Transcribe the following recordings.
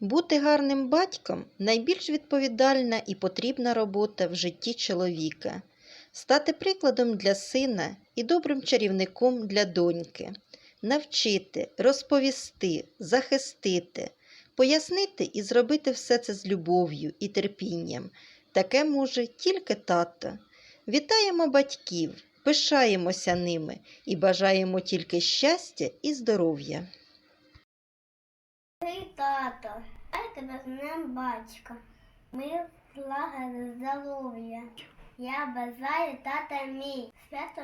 Бути гарним батьком найбільш відповідальна і потрібна робота в житті чоловіка. Стати прикладом для сина і добрим чарівником для доньки, навчити, розповісти, захистити, пояснити і зробити все це з любов'ю і терпінням. Таке може тільки тато. Вітаємо батьків, пишаємося ними і бажаємо тільки щастя і здоров'я. Тато, хай тебе з днем батька. Мир, влага, здоров'я. Я бажаю тата мій, свято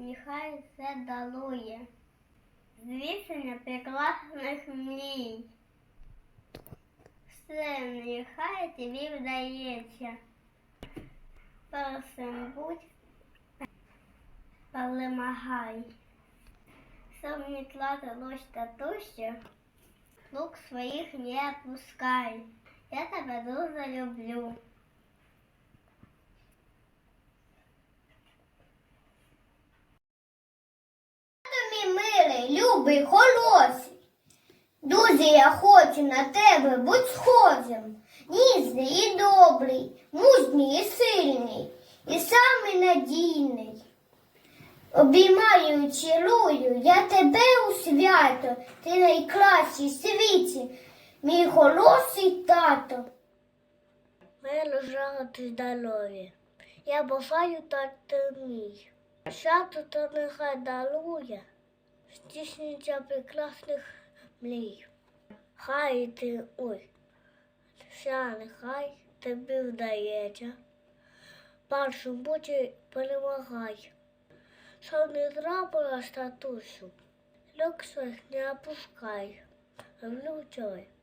нехай все дарує. Звісення прекрасних мрій. Все нехай тобі вдається. Першим будь, повимагай. Сомні тлати луч та туща, Лук своїх не опускай. Я тебе дуже люблю. Любий, хороший. Дуже я хочу на тебе будь схожим. Ніжний і добрий, мужній і сильний, і самий надійний. Обіймаю цілую я тебе у свято, ти найкращий світі, мій хороший тато. Моє ти здоров'я, я бажаю тато мій. Свято то нехай дарує, здійснюється прекрасних мрій. Хай ти, ой, вся нехай тобі вдається, першим бути перемагай. Що не зробила татусю, своїх не опускай. Тебе.